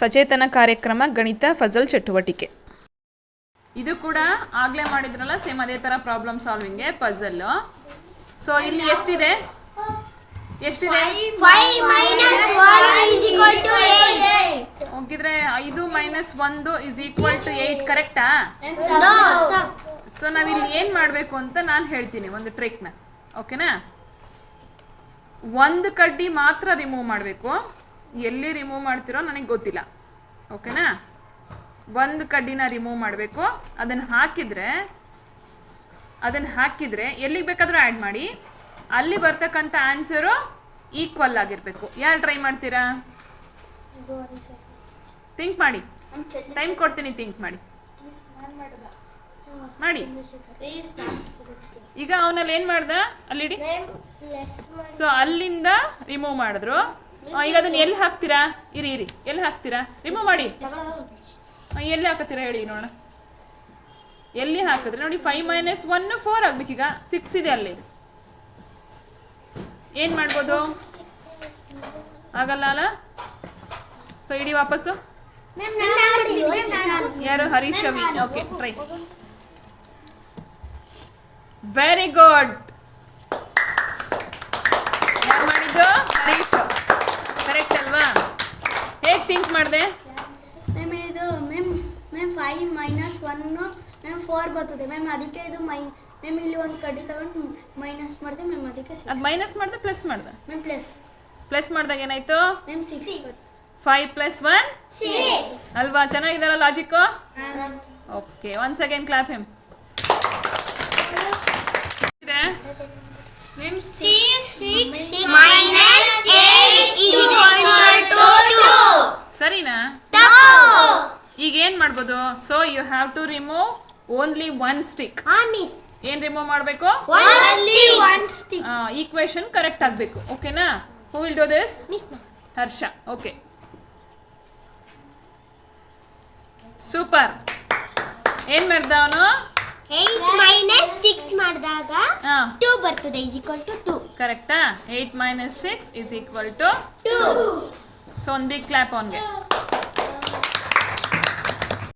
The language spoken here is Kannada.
ಸಚೇತನ ಕಾರ್ಯಕ್ರಮ ಗಣಿತ ಫಜಲ್ ಚಟುವಟಿಕೆ. ಇದು ಕೂಡ ಆಗ್ಲೇ ಮಾಡಿದ್ರಲ್ಲ ಸೇಮ್ ಅದೇ ಥರ ಪ್ರಾಬ್ಲಮ್ ಸಾಲ್ವಿಂಗ್ಗೆ ಪಜಲ್ ಸೊ ಇಲ್ಲಿ ಎಷ್ಟಿದೆ? ಎಷ್ಟಿದೆ. ಹೋಗಿದ್ರೆ ಐದು ಮೈನಸ್ ಒಂದು ಇಸ್ ಈಕ್ವಲ್ ಟು ಏಯ್ಟ್ ಕರೆಕ್ಟಾ. ಸೊ ನಾವಿಲ್ಲಿ ಏನು ಮಾಡಬೇಕು ಅಂತ ನಾನು ಹೇಳ್ತೀನಿ ಒಂದು ಟ್ರಿಕ್ನ ಓಕೆನಾ ಒಂದು ಕಡ್ಡಿ ಮಾತ್ರ ರಿಮೂವ್ ಮಾಡಬೇಕು. ಎಲ್ಲಿ ರಿಮೂವ್ ಮಾಡ್ತಿರೋ ನನಗೆ ಗೊತ್ತಿಲ್ಲ. ಓಕೆನಾ ಒಂದು ಕಡ್ಡಿನ ರಿಮೂವ್ ಮಾಡಬೇಕು. ಅದನ್ನು ಹಾಕಿದರೆ ಅದನ್ನು ಹಾಕಿದರೆ ಎಲ್ಲಿಗೆ ಬೇಕಾದರೂ ಆ್ಯಡ್ ಮಾಡಿ. ಅಲ್ಲಿ ಬರ್ತಕ್ಕಂಥ ಆನ್ಸರು ಈಕ್ವಲ್ ಆಗಿರಬೇಕು. ಯಾರು ಟ್ರೈ ಮಾಡ್ತೀರಾ? ಥಿಂಕ್ ಮಾಡಿ. ಟೈಮ್ ಕೊಡ್ತೀನಿ ಥಿಂಕ್ ಮಾಡಿ. ಮಾಡಿ. ಈಗ ಅವನಲ್ಲಿ ಏನು ಮಾಡ್ದ? ಅಲ್ಲಿಡಿ. ಸೊ ಅಲ್ಲಿಂದ ರಿಮೂವ್ ಮಾಡಿದ್ರು. ಈಗ ಅದನ್ನ ಎಲ್ಲಿ ಹಾಕ್ತೀರಾ? ಇರಿ ಇರಿ. ಎಲ್ಲಿ ಹಾಕ್ತೀರಾ? ರಿಮೂವ್ ಮಾಡಿ. ಎಲ್ಲಿ ಹಾಕತ್ತೀರಾ ಹೇಳಿ ನೋಡೋಣ. ಎಲ್ಲಿ ಹಾಕಿದ್ರೆ ನೋಡಿ ಫೈವ್ ಮೈನಸ್ ಒನ್ ಫೋರ್ ಆಗ್ಬೇಕೀಗ. ಸಿಕ್ಸ್ ಇದೆ ಅಲ್ಲಿ. ಏನು ಮಾಡ್ಬೋದು? ಆಗಲ್ಲ ಅಲ್ಲ? ಸೊ ಇಡಿ ವಾಪಸ್ಸು. ಯಾರು? Harish okay try very good ಯಾರು ಮಾಡಿದ್ದು ಹರೀಶ್ ಕರೆಕ್ಟ್ ಅಲ್ವಾ ಹೇಗೆ ಥಿಂಕ್ ಮಾಡಿದೆ? ಮ್ಯಾಮ್ ಇದು ma'am ma'am five minus one ma'am four ಬರ್ತದೆ. ಮ್ಯಾಮ್ ಅದಕ್ಕೆ ಇದು ಮೈ ಮ್ಯಾಮ್ ಇಲ್ಲಿ ಒಂದು ಕಡ್ಡಿ ತಗೊಂಡು ಮೈನಸ್ ಮಾಡಿದೆ. ಮ್ಯಾಮ್ ಅದಕ್ಕೆ ಅದು ಮೈನಸ್ ಮಾಡ್ದೆ ಪ್ಲಸ್ ಮಾಡ್ದೆ? ಮ್ಯಾಮ್ ಪ್ಲಸ್ ಪ್ಲಸ್ ಮಾಡಿದಾಗ ಏನಾಯ್ತು? Ma'am six five plus one ಅಲ್ವಾ? ಚೆನ್ನಾಗಿದೆಲ್ಲ logic okay one second clap him ಇದೆ ma'am six six minus eight is equal to two. ಸರಿನಾ ಈಗ ಏನು ಮಾಡ್ಬೋದು so you have to remove only one stick Ah, miss. ಏನು ರಿಮೂವ್ ಮಾಡಬೇಕು? Only one stick. Equation correct ಆಗಬೇಕು. ಓಕೆನಾ who will do this Miss. Harsha. Okay super ಏನ್ ಮಾಡ್ದ ಅವನು? ಏಟ್ ಮೈನಸ್ ಸಿಕ್ಸ್ ಮಾಡಿದಾಗ ಹಾಂ. ಟೂ ಬರ್ತದೆ ಇಸ್ ಈಕ್ವಲ್ ಟು ಟೂ ಕರೆಕ್ಟಾ eight minus six is equal to two so ಒಂದು ಬಿಗ್ ಕ್ಲಾಪ್ ಅವನಿಗೆ.